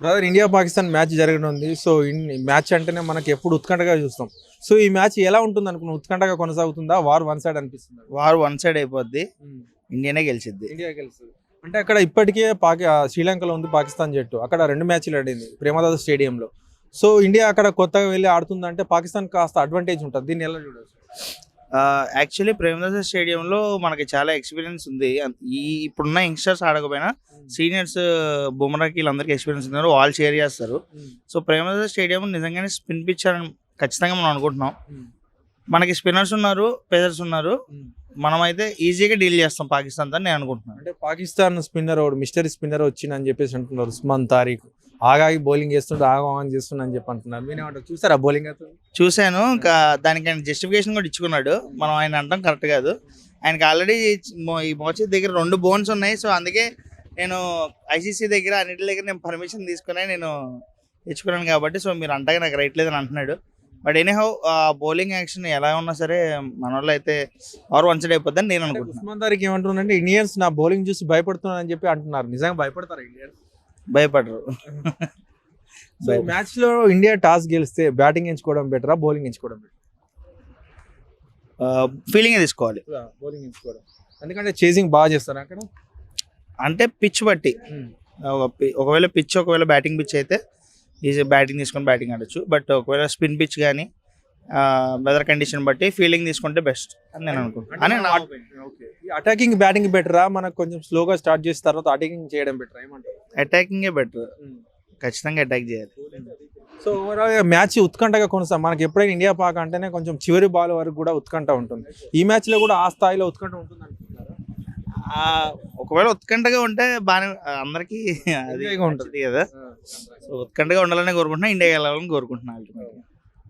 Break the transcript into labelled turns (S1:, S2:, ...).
S1: Brother India Pakistan match జరగనుంది so match అంటేనే మనకి ఎప్పుడు ఉత్కంఠగా చూస్తాం. సో ఈ మ్యాచ్ ఎలా ఉంటుంది అనుకున్నా ఉత్కంఠగా కొనసాగుతుందా? వార్ వన్ సైడ్ అనిపిస్తుంది?
S2: వారు వన్ సైడ్ అయిపోద్ది. ఇండియానే గెలిచిద్ది.
S1: ఇండియా గెలుస్తుంది. అంటే అక్కడ ఇప్పటికే పాకి శ్రీలంకలో ఉంది పాకిస్తాన్ జట్టు. అక్కడ రెండు మ్యాచ్లు ఆడింది ప్రేమదాద స్టేడియంలో. సో ఇండియా అక్కడ కొత్తగా వెళ్ళి ఆడుతుందంటే పాకిస్తాన్ కాస్త అడ్వాంటేజ్ ఉంటుంది. దీన్ని ఎలా చూడవచ్చు
S2: యాక్చువల్లీ ప్రేమదాస స్టేడియంలో మనకి చాలా ఎక్స్పీరియన్స్ ఉంది. ఈ ఇప్పుడున్న యంగ్స్టర్స్ ఆడకపోయినా సీనియర్స్ బుమ్రాకి వీళ్ళందరికీ ఎక్స్పీరియన్స్ ఉన్నారు. వాళ్ళు షేర్ చేస్తారు. సో ప్రేమదాస స్టేడియం నిజంగానే స్పిన్ పిచ్ అని ఖచ్చితంగా మనం అనుకుంటున్నాం. మనకి స్పిన్నర్స్ ఉన్నారు పేసర్స్ ఉన్నారు. మనమైతే ఈజీగా డీల్ చేస్తాం పాకిస్తాన్తో నేను అనుకుంటున్నాను.
S1: అంటే పాకిస్తాన్ స్పిన్నర్ ఒకడు మిస్టరీ స్పిన్నర్ వచ్చిందని చెప్పేసి అంటున్నారు ఉస్మాన్ తారీఖ్ ఆగాగి బౌలింగ్ చేస్తుంటే ఆగం చేస్తున్నా అని చెప్పి అంటున్నారు. మీరేమంటారు చూసారా బౌలింగ్ అతను
S2: చూశాను ఇంకా దానికి ఆయన జస్టిఫికేషన్ కూడా ఇచ్చుకున్నాడు. మనం ఆయన అంటాం కరెక్ట్ కాదు. ఆయనకి ఆల్రెడీ ఈ మోచి దగ్గర రెండు బోన్స్ ఉన్నాయి. సో అందుకే నేను ఐసీసీ దగ్గర అన్నిటి దగ్గర నేను పర్మిషన్ తీసుకునే నేను ఇచ్చుకున్నాను కాబట్టి సో మీరు అంటగా నాకు రైట్ లేదని అంటున్నాడు. బట్ ఎనీహౌ ఆ బౌలింగ్ యాక్షన్ ఎలా ఉన్నా సరే మన వాళ్ళు అయితే ఆర్ వన్ సైడ్ అయిపోద్దని నేను అనుకుంటున్నాను
S1: ఉస్మాన్ తారీఖ్ ఏమంటుందంటే ఇండియన్స్ నా బౌలింగ్ చూసి భయపడుతున్నారని చెప్పి అంటున్నారు. నిజంగా భయపడతారు ఇండియన్స్
S2: భయపడరు.
S1: సో మ్యాచ్లో ఇండియా టాస్ గెలిస్తే బ్యాటింగ్ ఎంచుకోవడం బెటరా బౌలింగ్ ఎంచుకోవడం
S2: ఫీలింగ్ తీసుకోవాలి.
S1: బెటర్ బౌలింగ్ ఎంచుకోవడం. ఎందుకంటే చేసింగ్ బాగా చేస్తారు అక్కడ?
S2: అంటే పిచ్ బట్టి. పి- ఒకవేళ పిచ్ ఒకవేళ బ్యాటింగ్ పిచ్ అయితే ఈజీ బ్యాటింగ్ తీసుకొని బ్యాటింగ్ ఆడొచ్చు. బట్ ఒకవేళ స్పిన్ పిచ్ కానీ వెదర్ కండిషన్ బట్టి ఫీలింగ్ తీసుకుంటే బెస్ట్ అని నేను అనుకుంటున్నాను
S1: అటాకింగ్ బ్యాటింగ్ బెటరా మనకు కొంచెం స్లోగా స్టార్ట్ చేసిన తర్వాత అటాకింగ్ చేయడం బెటర్ ఏమంటారు
S2: అటాకింగే బెటర్ ఖచ్చితంగా అటాక్ చేయాలి.
S1: సో ఓవరాల్ మ్యాచ్ ఉత్కంఠగా కొనసాగు మనకి ఎప్పుడైనా ఇండియా పాక అంటేనే కొంచెం చివరి బాల్ వరకు కూడా ఉత్కంఠ ఉంటుంది. ఈ మ్యాచ్లో కూడా ఆ స్థాయిలో ఉత్కంఠ ఉంటుంది
S2: ఒకవేళ ఉత్కంఠగా ఉంటే బాగా అందరికీ అది
S1: ఉంటది.
S2: కదా సో ఉత్కంఠగా ఉండాలని కోరుకుంటున్నా ఇండియా గెలవాలని కోరుకుంటున్నాను ultimately.